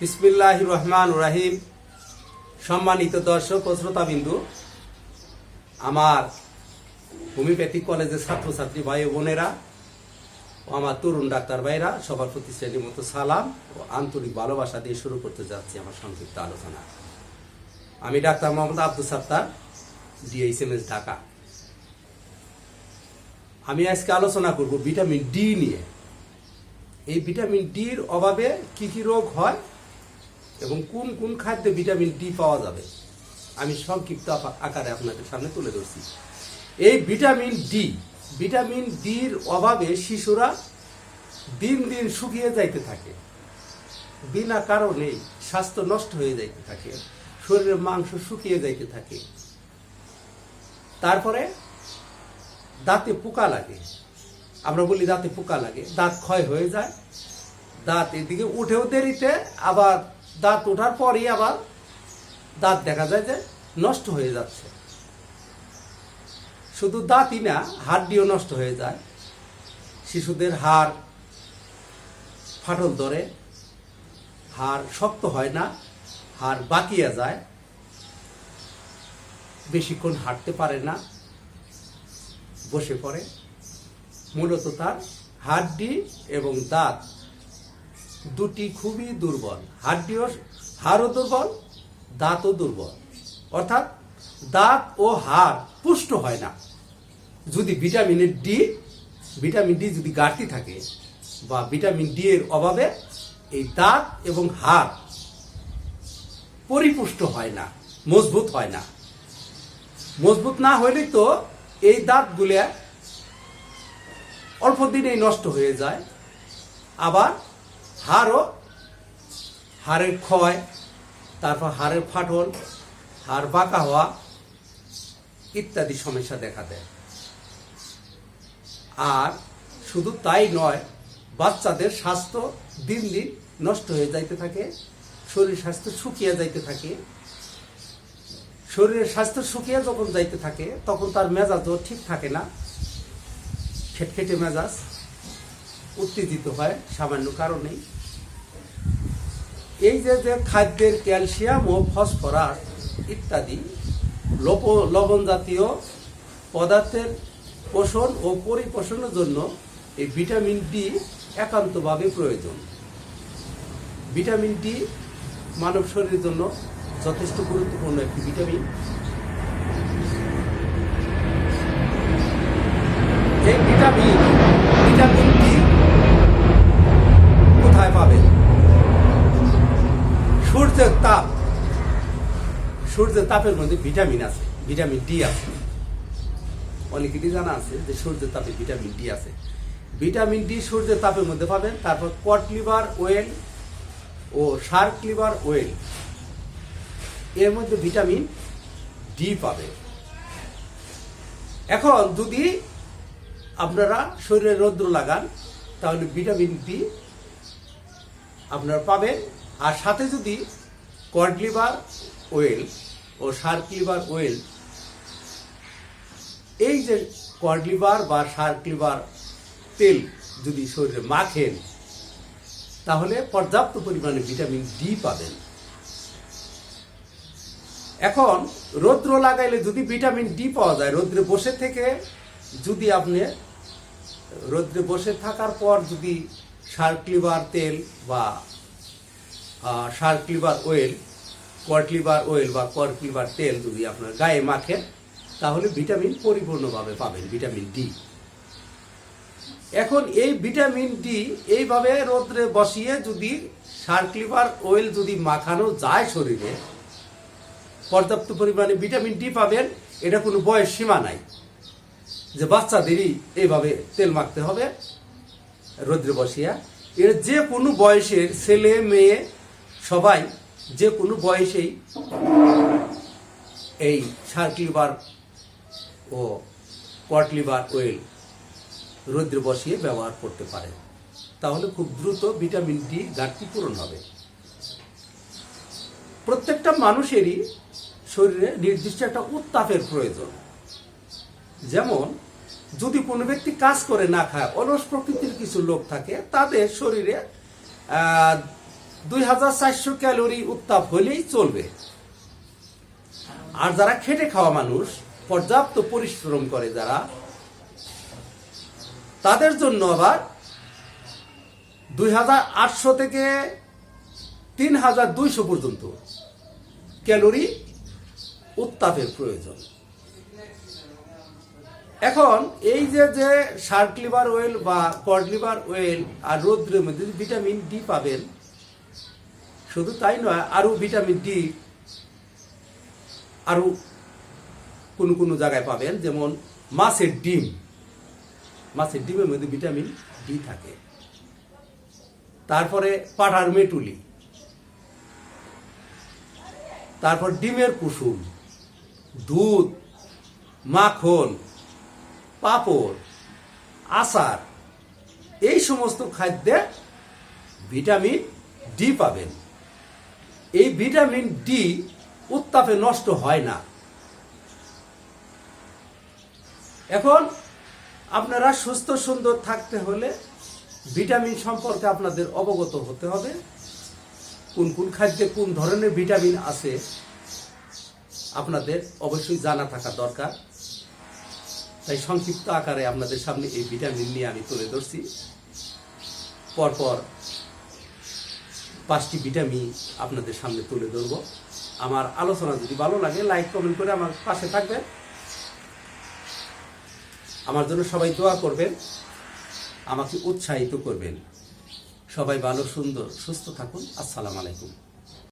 বিসমিল্লাহ রহমান রাহিম। সম্মানিত দর্শক ও শ্রোতাবিন্দু, আমার হোমিওপ্যাথি কলেজের ছাত্রছাত্রী ভাই বোনেরা ও আমার তরুণ ডাক্তার ভাইরা সবার প্রতি শ্রেণির মতো সালাম ও আন্তরিক ভালোবাসা দিয়ে শুরু করতে যাচ্ছি আমার সংক্ষিপ্ত আলোচনা। আমি doctor Mohammad Abdul Sattar, D H M S Dhaka. আমি আজকে আলোচনা করব ভিটামিন ডি নিয়ে। এই ভিটামিন ডির অভাবে কি কি রোগ হয়? এবং কোন কোন খাদ্যে ভিটামিন ডি পাওয়া যাবে? আমি সংক্ষিপ্ত আকা- আকারে আপনাদের সামনে তুলে ধরছি। এই ভিটামিন ডি ভিটামিন ডির অভাবে শিশুরা দিন দিন শুকিয়ে যাইতে থাকে। বিনা কারণে স্বাস্থ্য নষ্ট হয়ে যাইতে থাকে। শরীরের মাংস শুকিয়ে যাইতে থাকে। তারপরে দাঁতে পোকা লাগে। আমরা বলি দাঁতে পোকা লাগে। দাঁত ক্ষয় হয়ে যায়। দাঁত এদিকে উঠেও দেরিতে, আবার দাঁত ওঠার পরই আবার দাঁত দেখা যায় যে নষ্ট হয়ে যাচ্ছে। শুধু দাঁতই না, হাড্ডিও নষ্ট হয়ে যায়। শিশুদের হাড় ফাটল ধরে, হাড় শক্ত হয় না, হাড় বাকিয়া যায়। বেশিক্ষণ হাঁটতে পারে না, বসে পড়ে। মূলত তার হাড্ডি এবং দাঁত দুটি খুবই দুর্বল। হাড্ডিও হাড়ও দুর্বল, দাঁতও দুর্বল। অর্থাৎ দাঁত ও হাড় পুষ্ট হয় না। যদি ভিটামিনের ডি, ভিটামিন ডি যদি ঘাটতি থাকে বা ভিটামিন ডি এর অভাবে এই দাঁত এবং হাড় পরিপুষ্ট হয় না, মজবুত হয় না। মজবুত না হলে তো এই দাঁতগুলো অল্প দিনেই নষ্ট হয়ে যায়। আবার হাড়ও হাড়ের ক্ষয়, তারপর হাড়ের ফাটল হাড় বাঁকা হওয়া ইত্যাদি সমস্যা দেখা দেয়। আর শুধু তাই নয়, বাচ্চাদের স্বাস্থ্য দিন দিন নষ্ট হয়ে যাইতে থাকে শরীর স্বাস্থ্য শুকিয়ে যাইতে থাকে। শরীরের স্বাস্থ্য শুকিয়ে যখন যাইতে থাকে, তখন তার মেজাজও ঠিক থাকে না। খেটখেটে মেজাজ, উত্তেজিত হয়, সামান্য কারণেই এই যে যে খাদ্যের ক্যালসিয়াম ও ফসফরাস ইত্যাদি লব, লবণ জাতীয় পদার্থের পোষণ ও পরিপোষণের জন্য এই ভিটামিন ডি একান্তভাবে প্রয়োজন। ভিটামিন ডি মানব শরীরের জন্য যথেষ্ট গুরুত্বপূর্ণ একটি ভিটামিন। এই ভিটামিন ডি কোথায় পাবেন সূর্যের তাপ সূর্যের তাপের মধ্যে ভিটামিন আছে, ভিটামিন ডি আছে। অনেকেরই জানা আছে যে সূর্যের তাপে ভিটামিন ডি আছে? ভিটামিন ডি সূর্যের তাপের মধ্যে পাবেন, তারপর কট লিভার ওয়েল ও শার্ক লিভার ওয়েল। এর মধ্যে ভিটামিন ডি পাবে। এখন যদি আপনারা শরীরে রৌদ্র লাগান, তাহলে ভিটামিন ডি আপনারা পাবেন। আর সাথে যদি কড লিভার ওয়েল ও শার্ক লিভার ওয়েল। এই যে কড লিভার বা শার্ক লিভার তেল যদি শরীরে মাখেন, তাহলে পর্যাপ্ত পরিমাণে ভিটামিন ডি পাবেন। এখন রৌদ্র লাগাইলে যদি ভিটামিন ডি পাওয়া যায়, রৌদ্রে বসে থেকে যদি আপনি, রৌদ্রে বসে থাকার পর যদি শার্ক লিভার তেল বা shark liver oil cod liver, oil বা কট লিভার তেল যদি আপনার গায়ে মাখেন তাহলে ভিটামিন পরিপূর্ণভাবে পাবেন, ভিটামিন ডি। এখন এই ভিটামিন ডি এইভাবে রোদ্রে বসিয়ে যদি শার্ক লিভার, ওয়েল যদি মাখানো যায় শরীরে, পর্যাপ্ত পরিমাণে ভিটামিন ডি পাবেন, এটা কোনো বয়স সীমা নাই। যে বাচ্চাদেরই এইভাবে তেল মাখতে হবে, রোদ্রে বসিয়া। এর যে কোনো বয়সের ছেলে, মেয়ে, সবাই যে কোনো বয়সেই এই শার্ক লিভার ও কট লিভার ওয়েল রৌদ্রে বসিয়ে ব্যবহার করতে পারে। তাহলে খুব দ্রুত ভিটামিন ডি ঘাটতি পূরণ হবে। প্রত্যেকটা মানুষেরই শরীরে নির্দিষ্ট একটা উত্তাপের প্রয়োজন। যেমন, যদি কোনো ব্যক্তি কাজ করে না খায়, অলস প্রকৃতির কিছু লোক থাকে, তাদের শরীরে দুই হাজার চারশো ক্যালোরি উত্তাপ হলেই চলবে। আর যারা খেটে খাওয়া মানুষ, পর্যাপ্ত পরিশ্রম করে যারা, তাদের জন্য আবার দুই হাজার আটশো থেকে তিন হাজার দুইশো পর্যন্ত ক্যালোরি উত্তাপের প্রয়োজন। এখন এই যে যে শার্ক লিভার ওয়েল বা কড লিভার ওয়েল আর রৌদ্রের মধ্যে ভিটামিন ডি পাবেন শুধু তাই নয়, আরও ভিটামিন ডি, আরও কোনো কোনো জায়গায় পাবেন, যেমন মাছের ডিম। মাছের ডিমের মধ্যে ভিটামিন ডি থাকে। তারপরে পাঠার মেটুলি। তারপর ডিমের কুসুম, দুধ, মাখন, পাপড়, আচার, এই সমস্ত খাদ্যে ভিটামিন ডি পাবেন। এই ভিটামিন ডি উত্তাপে নষ্ট হয় না। এখন আপনারা সুস্থ সুন্দর থাকতে হলে ভিটামিন সম্পর্কে আপনাদের অবগত হতে হবে। কোন কোন খাদ্যে কোন ধরনের ভিটামিন আছে আপনাদের অবশ্যই জানা থাকা দরকার। তাই সংক্ষিপ্ত আকারে আপনাদের সামনে এই ভিটামিন নিয়ে আমি তুলে ধরছি। পরপর পাঁচটি ভিটামিন আপনাদের সামনে তুলে ধরব। আমার আলোচনা যদি ভালো লাগে লাইক কমেন্ট করে আমার পাশে থাকবেন। আমার জন্য সবাই দোয়া করবেন, আমাকে উৎসাহিত করবেন। সবাই ভালো, সুন্দর, সুস্থ থাকুন। আসসালামু আলাইকুম।